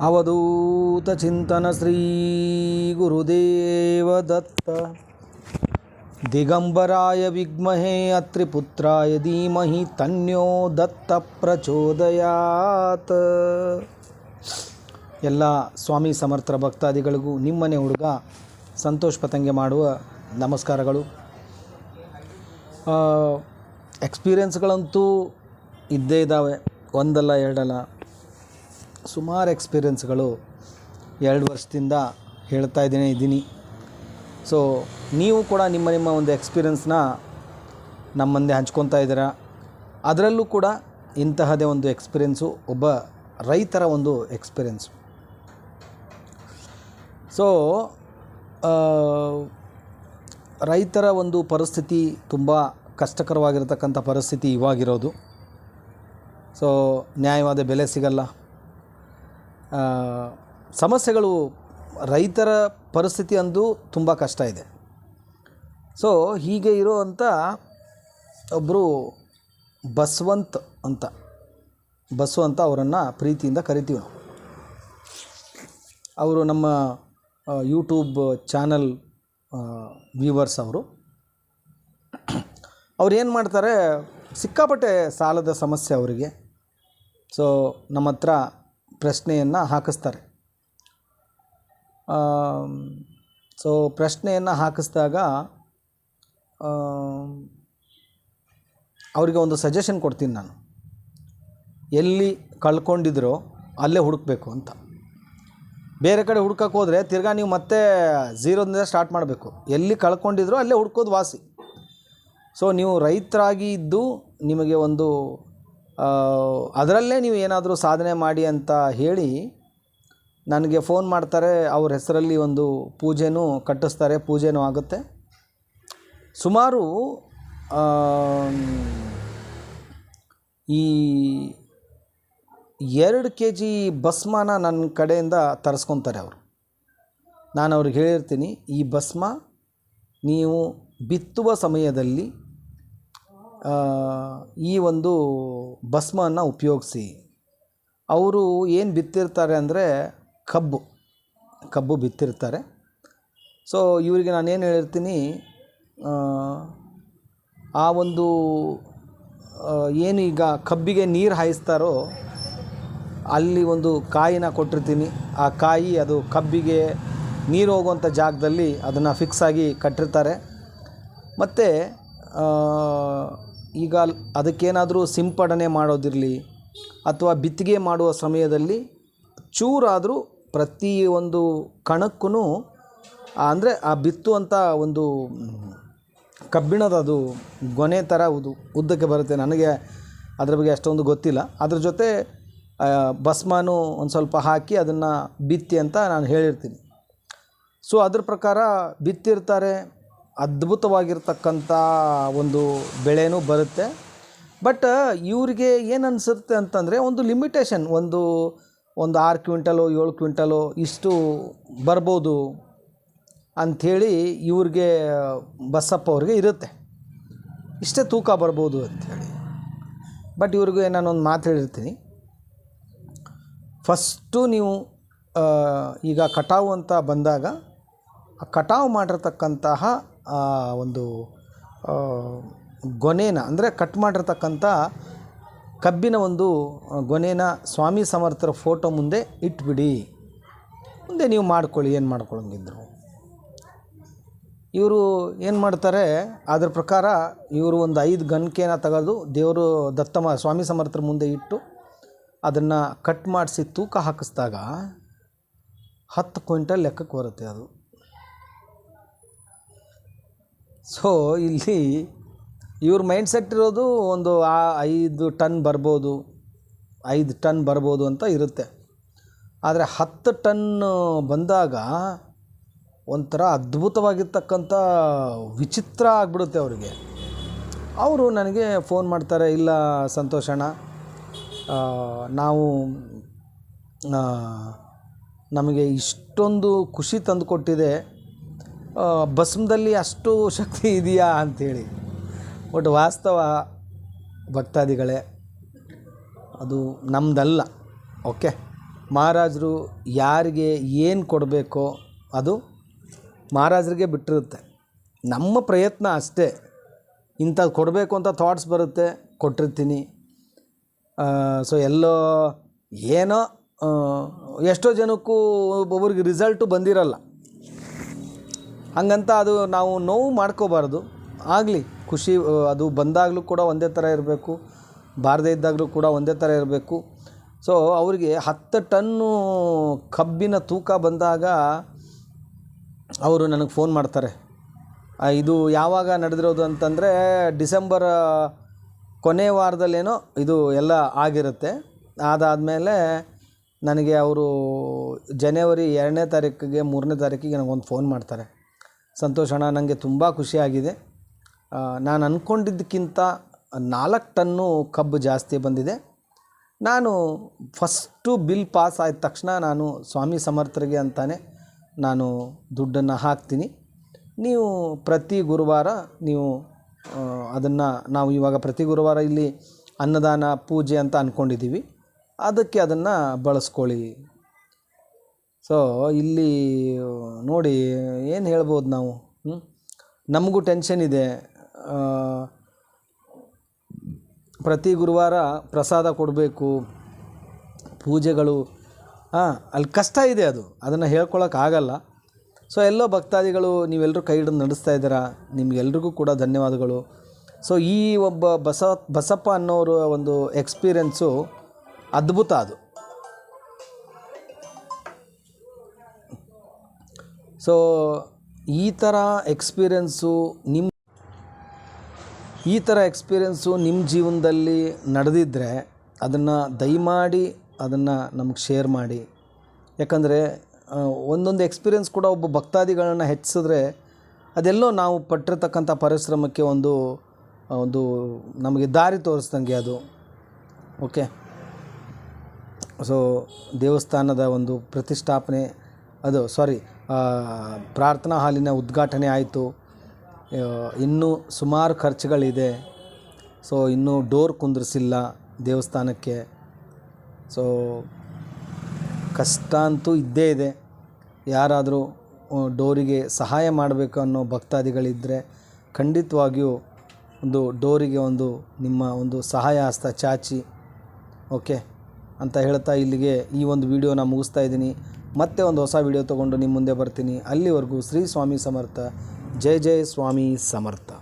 ಅವಧೂತ ಚಿಂತನ ಶ್ರೀ ಗುರುದೇವ ದತ್ತ ದಿಗಂಬರಾಯ ವಿಮಹೇ ಅತ್ರಿಪುತ್ರಾಯ ಧೀಮಹಿ ತನ್ಯೋ ದತ್ತ ಪ್ರಚೋದಯಾತ್. ಎಲ್ಲ ಸ್ವಾಮಿ ಸಮರ್ಥ ಭಕ್ತಾದಿಗಳಿಗೂ ನಿಮ್ಮನೆ ಹುಡುಗ ಸಂತೋಷ್ ಪತಂಗೆ ಮಾಡುವ ನಮಸ್ಕಾರಗಳು. ಎಕ್ಸ್ಪೀರಿಯನ್ಸ್ಗಳಂತೂ ಇದ್ದೇ ಇದ್ದಾವೆ. ಒಂದಲ್ಲ ಎರಡಲ್ಲ. ಸುಮಾರು ಎಕ್ಸ್ಪೀರಿಯನ್ಸ್ಗಳು ಎರಡು ವರ್ಷದಿಂದ ಹೇಳ್ತಾ ಇದ್ದೀನಿ ಇದ್ದೀನಿ. ಸೊ ನೀವು ಕೂಡ ನಿಮ್ಮ ನಿಮ್ಮ ಒಂದು ಎಕ್ಸ್ಪೀರಿಯನ್ಸ್ನ ನಮ್ಮ ಮುಂದೆ ಹಂಚ್ಕೊತಾ ಇದ್ದೀರಾ? ಅದರಲ್ಲೂ ಕೂಡ ಇಂತಹದೇ ಒಂದು ಎಕ್ಸ್ಪೀರಿಯೆನ್ಸು ಒಬ್ಬ ರೈತರ ಒಂದು ಎಕ್ಸ್ಪೀರಿಯೆನ್ಸು ಸೊ ರೈತರ ಒಂದು ಪರಿಸ್ಥಿತಿ ತುಂಬ ಕಷ್ಟಕರವಾಗಿರತಕ್ಕಂಥ ಪರಿಸ್ಥಿತಿ ಇವಾಗಿರೋದು. ಸೊ ನ್ಯಾಯವಾದ ಬೆಲೆ ಸಿಗಲ್ಲ. ಸಮಸ್ಯೆಗಳು ರೈತರ ಪರಿಸ್ಥಿತಿ ಅಂದು ತುಂಬ ಕಷ್ಟ ಇದೆ. ಸೊ ಹೀಗೆ ಇರುವಂಥ ಒಬ್ಬರು ಬಸವಂತ್ ಅಂತ ಅಂತ ಅವರನ್ನು ಪ್ರೀತಿಯಿಂದ ಕರಿತೀವಿ ನಾವು. ಅವರು ನಮ್ಮ ಯೂಟ್ಯೂಬ್ ಚಾನಲ್ ವ್ಯೂವರ್ಸ್ ಅವರು. ಅವ್ರು ಏನು ಮಾಡ್ತಾರೆ, ಸಿಕ್ಕಾಪಟ್ಟೆ ಸಾಲದ ಸಮಸ್ಯೆ ಅವರಿಗೆ. ಸೊ ನಮ್ಮ ಹತ್ರ ಪ್ರಶ್ನೆಯನ್ನು ಹಾಕಿಸ್ತಾರೆ. ಸೊ ಪ್ರಶ್ನೆಯನ್ನು ಹಾಕಿಸಿದಾಗ ಅವರಿಗೆ ಒಂದು ಸಜೆಷನ್ ಕೊಡ್ತೀನಿ ನಾನು. ಎಲ್ಲಿ ಕಳ್ಕೊಂಡಿದ್ರೋ ಅಲ್ಲೇ ಹುಡುಕಬೇಕು ಅಂತ. ಬೇರೆ ಕಡೆ ಹುಡ್ಕಕ್ಕೆ ಹೋದರೆ ತಿರ್ಗಾ ನೀವು ಮತ್ತೆ ಝೀರೋದಿಂದ ಸ್ಟಾರ್ಟ್ ಮಾಡಬೇಕು. ಎಲ್ಲಿ ಕಳ್ಕೊಂಡಿದ್ರೋ ಅಲ್ಲೇ ಹುಡ್ಕೋದು ವಾಸಿ. ಸೊ ನೀವು ರೈತರಾಗಿ ಇದ್ದು ನಿಮಗೆ ಒಂದು ಅದರಲ್ಲೇ ನೀವು ಏನಾದರೂ ಸಾಧನೆ ಮಾಡಿ ಅಂತ ಹೇಳಿ ನನಗೆ ಫೋನ್ ಮಾಡ್ತಾರೆ, ಅವ್ರ ಹೆಸರಲ್ಲಿ ಒಂದು ಪೂಜೆನೂ ಕಟ್ಟಿಸ್ತಾರೆ, ಪೂಜೆನೂ ಆಗುತ್ತೆ. ಸುಮಾರು ಈ ಎರಡು ಕೆ ಜಿ ಭಸ್ಮನ ನನ್ನ ಕಡೆಯಿಂದ ತರಿಸ್ಕೊತಾರೆ ಅವರು. ನಾನು ಅವ್ರಿಗೆ ಹೇಳಿರ್ತೀನಿ, ಈ ಭಸ್ಮ ನೀವು ಬಿತ್ತುವ ಸಮಯದಲ್ಲಿ ಈ ಒಂದು ಭಸ್ಮವನ್ನು ಉಪಯೋಗಿಸಿ. ಅವರು ಏನು ಬಿತ್ತಿರ್ತಾರೆ ಅಂದರೆ ಕಬ್ಬು ಕಬ್ಬು ಬಿತ್ತಿರ್ತಾರೆ. ಸೊ ಇವರಿಗೆ ನಾನೇನು ಹೇಳಿರ್ತೀನಿ ಆ, ಒಂದು ಏನು ಈಗ ಕಬ್ಬಿಗೆ ನೀರು ಹಾಯಿಸ್ತಾರೋ ಅಲ್ಲಿ ಒಂದು ಕಾಯಿನ ಕೊಟ್ಟಿರ್ತೀನಿ. ಆ ಕಾಯಿ ಅದು ಕಬ್ಬಿಗೆ ನೀರು ಹೋಗುವಂಥ ಜಾಗದಲ್ಲಿ ಅದನ್ನು ಫಿಕ್ಸ್ ಆಗಿ ಕಟ್ಟಿರ್ತಾರೆ. ಮತ್ತು ಈಗ ಅದಕ್ಕೇನಾದರೂ ಸಿಂಪಡಣೆ ಮಾಡೋದಿರಲಿ ಅಥವಾ ಬಿತ್ತಿಗೆ ಮಾಡುವ ಸಮಯದಲ್ಲಿ ಚೂರಾದರೂ ಪ್ರತಿ ಒಂದು ಕಣಕ್ಕೂ ಅಂದರೆ ಆ ಬಿತ್ತುವಂಥ ಒಂದು ಕಬ್ಬಿಣದ ಅದು ಗೊನೆ ಥರ ಉದು, ಉದ್ದಕ್ಕೆ ಬರುತ್ತೆ. ನನಗೆ ಅದ್ರ ಬಗ್ಗೆ ಅಷ್ಟೊಂದು ಗೊತ್ತಿಲ್ಲ. ಅದ್ರ ಜೊತೆ ಭಸ್ಮನೂ ಒಂದು ಸ್ವಲ್ಪ ಹಾಕಿ ಅದನ್ನು ಬಿತ್ತಿ ಅಂತ ನಾನು ಹೇಳಿರ್ತೀನಿ. ಸೊ ಅದ್ರ ಪ್ರಕಾರ ಬಿತ್ತಿರ್ತಾರೆ. ಅದ್ಭುತವಾಗಿರ್ತಕ್ಕಂಥ ಒಂದು ಬೆಳೆನೂ ಬರುತ್ತೆ. ಬಟ್ ಇವ್ರಿಗೆ ಏನು ಅನಿಸುತ್ತೆ ಅಂತಂದರೆ ಒಂದು ಲಿಮಿಟೇಷನ್ ಒಂದು ಒಂದು ಆರು ಕ್ವಿಂಟಲು, ಏಳು ಕ್ವಿಂಟಲು ಇಷ್ಟು ಬರ್ಬೋದು ಅಂಥೇಳಿ ಇವ್ರಿಗೆ ಬಸಪ್ಪ ಅವ್ರಿಗೆ ಇರುತ್ತೆ. ಇಷ್ಟೇ ತೂಕ ಬರ್ಬೋದು ಅಂಥೇಳಿ. ಬಟ್ ಇವ್ರಿಗೆ ಒಂದು ಮಾತು ಹೇಳಿರ್ತೀನಿ. ಫಸ್ಟು ನೀವು ಈಗ ಕಟಾವು ಅಂತ ಬಂದಾಗ ಕಟಾವು ಮಾಡಿರ್ತಕ್ಕಂತಹ ಒಂದು ಗೊನೆನ, ಅಂದರೆ ಕಟ್ ಮಾಡಿರ್ತಕ್ಕಂಥ ಕಬ್ಬಿನ ಒಂದು ಗೊನೆನ ಸ್ವಾಮಿ ಸಮರ್ಥರ ಫೋಟೋ ಮುಂದೆ ಇಟ್ಬಿಡಿ. ಮುಂದೆ ನೀವು ಮಾಡ್ಕೊಳ್ಳಿ, ಏನು ಮಾಡ್ಕೊಳಂಗಿದ್ರು. ಇವರು ಏನು ಮಾಡ್ತಾರೆ, ಅದ್ರ ಪ್ರಕಾರ ಇವರು ಒಂದು ಐದು ಗನ್ಕೇನ ತೆಗೆದು ದೇವರು ದತ್ತಮ ಸ್ವಾಮಿ ಸಮರ್ಥರ ಮುಂದೆ ಇಟ್ಟು ಅದನ್ನು ಕಟ್ ಮಾಡಿಸಿ ತೂಕ ಹಾಕಿಸಿದಾಗ ಹತ್ತು ಕ್ವಿಂಟಲ್ ಲೆಕ್ಕಕ್ಕೆ ಬರುತ್ತೆ ಅದು. ಸೊ ಇಲ್ಲಿ ಇವ್ರ ಮೈಂಡ್ ಸೆಟ್ ಇರೋದು ಒಂದು ಆ ಐದು ಟನ್ ಬರ್ಬೋದು ಐದು ಟನ್ ಬರ್ಬೋದು ಅಂತ ಇರುತ್ತೆ. ಆದರೆ ಹತ್ತು ಟನ್ ಬಂದಾಗ ಒಂಥರ ಅದ್ಭುತವಾಗಿರ್ತಕ್ಕಂಥ ವಿಚಿತ್ರ ಆಗಿಬಿಡುತ್ತೆ ಅವರಿಗೆ. ಅವರು ನನಗೆ ಫೋನ್ ಮಾಡ್ತಾರೆ ಇಲ್ಲ ಸಂತೋಷಣ್ಣ ಆ, ನಾವು ನಮಗೆ ಇಷ್ಟೊಂದು ಖುಷಿ ತಂದುಕೊಟ್ಟಿದೆ. ಭಸ್ಮದಲ್ಲಿ ಅಷ್ಟು ಶಕ್ತಿ ಇದೆಯಾ ಅಂಥೇಳಿ. ಬಟ್ ವಾಸ್ತವ ಭಕ್ತಾದಿಗಳೇ, ಅದು ನಮ್ಮದಲ್ಲ ಓಕೆ? ಮಹಾರಾಜರು ಯಾರಿಗೆ ಏನು ಕೊಡಬೇಕೋ ಅದು ಮಹಾರಾಜರಿಗೆ ಬಿಟ್ಟಿರುತ್ತೆ. ನಮ್ಮ ಪ್ರಯತ್ನ ಅಷ್ಟೇ. ಇಂಥದ್ದು ಕೊಡಬೇಕು ಅಂತ ಥಾಟ್ಸ್ ಬರುತ್ತೆ, ಕೊಟ್ಟಿರ್ತೀನಿ. ಸೊ ಎಲ್ಲೋ ಏನೋ ಎಷ್ಟೋ ಜನಕ್ಕೂ ಒಬ್ಬೊಬ್ರಿಗೆ ರಿಸಲ್ಟು ಬಂದಿರಲ್ಲ. ಹಂಗಂತ ಅದು ನಾವು ನೋವು ಮಾಡ್ಕೋಬಾರ್ದು. ಆಗಲಿ, ಖುಷಿ ಅದು ಬಂದಾಗಲೂ ಕೂಡ ಒಂದೇ ಥರ ಇರಬೇಕು. ಬಾರದೇ ಇದ್ದಾಗಲೂ ಕೂಡ ಒಂದೇ ಥರ ಇರಬೇಕು. ಸೊ, ಅವರಿಗೆ ಹತ್ತು ಟನ್ನು ಕಬ್ಬಿನ ತೂಕ ಬಂದಾಗ ಅವರು ನನಗೆ ಫೋನ್ ಮಾಡ್ತಾರೆ. ಇದು ಯಾವಾಗ ನಡೆದಿರೋದು ಅಂತಂದರೆ, ಡಿಸೆಂಬರ್ ಕೊನೆ ವಾರದಲ್ಲೇನೋ ಇದು ಎಲ್ಲ ಆಗಿರುತ್ತೆ. ಅದಾದಮೇಲೆ ನನಗೆ ಅವರು ಜನವರಿ ಎರಡನೇ ತಾರೀಕಿಗೆ, ಮೂರನೇ ತಾರೀಕಿಗೆ ನನಗೊಂದು ಫೋನ್ ಮಾಡ್ತಾರೆ. ಸಂತೋಷ್ ಅಣ್ಣ ನನಗೆ ತುಂಬ ಖುಷಿಯಾಗಿದೆ ನಾನು ಅಂದ್ಕೊಂಡಿದ್ದಕ್ಕಿಂತ ನಾಲ್ಕು ಟನ್ನು ಕಬ್ಬು ಜಾಸ್ತಿ ಬಂದಿದೆ. ನಾನು ಫಸ್ಟು ಬಿಲ್ ಪಾಸ್ ಆದ ತಕ್ಷಣ ನಾನು ಸ್ವಾಮಿ ಸಮರ್ಥರಿಗೆ ಅಂತಾನೆ ನಾನು ದುಡ್ಡನ್ನು ಹಾಕ್ತೀನಿ. ನೀವು ಪ್ರತಿ ಗುರುವಾರ ನೀವು ಅದನ್ನು ನಾವು ಇವಾಗ ಪ್ರತಿ ಗುರುವಾರ ಇಲ್ಲಿ ಅನ್ನದಾನ, ಪೂಜೆ ಅಂತ ಅಂದ್ಕೊಂಡಿದ್ದೀವಿ ಅದಕ್ಕೆ ಅದನ್ನು ಬಳಸ್ಕೊಳ್ಳಿ ಸೊ ಇಲ್ಲಿ, ನೋಡಿ, ಏನು ಹೇಳ್ಬೋದು ನಾವು? ನಮಗೂ ಟೆನ್ಷನ್ ಇದೆ. ಪ್ರತಿ ಗುರುವಾರ ಪ್ರಸಾದ ಕೊಡಬೇಕು. ಪೂಜೆಗಳು, ಹಾಂ, ಅಲ್ಲಿ ಕಷ್ಟ ಇದೆ ಅದು. ಅದನ್ನು ಹೇಳ್ಕೊಳಕ್ಕಾಗಲ್ಲ ಸೊ ಎಲ್ಲೋ ಭಕ್ತಾದಿಗಳು ನೀವೆಲ್ಲರೂ ಕೈ ಹಿಡಿದು ನಡೆಸ್ತಾ ಇದ್ದೀರಾ? ನಿಮ್ಗೆಲ್ರಿಗೂ ಕೂಡ ಧನ್ಯವಾದಗಳು. ಸೊ ಈ ಒಬ್ಬ ಬಸ, ಬಸಪ್ಪ ಅನ್ನೋರ ಒಂದು ಎಕ್ಸ್ಪೀರಿಯೆನ್ಸು ಅದ್ಭುತ ಅದು. ಸೊ ಈ ಥರ ಎಕ್ಸ್ಪೀರಿಯೆನ್ಸು ನಿಮ್ಮ ಈ ಥರ ಎಕ್ಸ್ಪೀರಿಯೆನ್ಸು ನಿಮ್ಮ ಜೀವನದಲ್ಲಿ ನಡೆದಿದ್ದರೆ ಅದನ್ನು ದಯಮಾಡಿ ಅದನ್ನು ನಮಗೆ ಶೇರ್ ಮಾಡಿ. ಯಾಕಂದರೆ ಒಂದೊಂದು ಎಕ್ಸ್ಪೀರಿಯೆನ್ಸ್ ಕೂಡ ಒಬ್ಬ ಭಕ್ತಾದಿಗಳನ್ನು ಹೆಚ್ಚಿಸಿದ್ರೆ ಅದೆಲ್ಲೋ ನಾವು ಪಟ್ಟಿರ್ತಕ್ಕಂಥ ಪರಿಶ್ರಮಕ್ಕೆ ಒಂದು ಒಂದು ನಮಗೆ ದಾರಿ ತೋರಿಸ್ದಂಗೆ ಅದು. ಓಕೆ ಸೊ ದೇವಸ್ಥಾನದ ಒಂದು ಪ್ರತಿಷ್ಠಾಪನೆ ಅದು ಸಾರಿ ಪ್ರಾರ್ಥನಾ ಹಾಲಿನ ಉದ್ಘಾಟನೆ ಆಯಿತು. ಇನ್ನೂ ಸುಮಾರು ಖರ್ಚುಗಳಿದೆ. ಸೊ, ಇನ್ನೂ ಡೋರ್ ಕುಂದ್ರಿಸಿಲ್ಲ ದೇವಸ್ಥಾನಕ್ಕೆ. ಸೊ, ಕಷ್ಟ ಅಂತೂ ಇದ್ದೇ ಇದೆ. ಯಾರಾದರೂ ಡೋರಿಗೆ ಸಹಾಯ ಮಾಡಬೇಕು ಅನ್ನೋ ಭಕ್ತಾದಿಗಳಿದ್ದರೆ ಖಂಡಿತವಾಗಿಯೂ ಒಂದು ಡೋರಿಗೆ ಒಂದು ನಿಮ್ಮ ಒಂದು ಸಹಾಯ ಹಸ್ತ ಚಾಚಿ. ಓಕೆ? ಅಂತ ಹೇಳ್ತಾ ಇಲ್ಲಿಗೆ ಈ ಒಂದು ವಿಡಿಯೋನ ಮುಗಿಸ್ತಾ ಇದ್ದೀನಿ. ಮತ್ತೆ ಒಂದು ಹೊಸ ವಿಡಿಯೋ ತೊಗೊಂಡು ನಿಮ್ಮ ಮುಂದೆ ಬರ್ತೀನಿ. ಅಲ್ಲಿವರೆಗೂ ಶ್ರೀ ಸ್ವಾಮಿ ಸಮರ್ಥ. ಜೈ ಜೈ ಸ್ವಾಮಿ ಸಮರ್ಥ.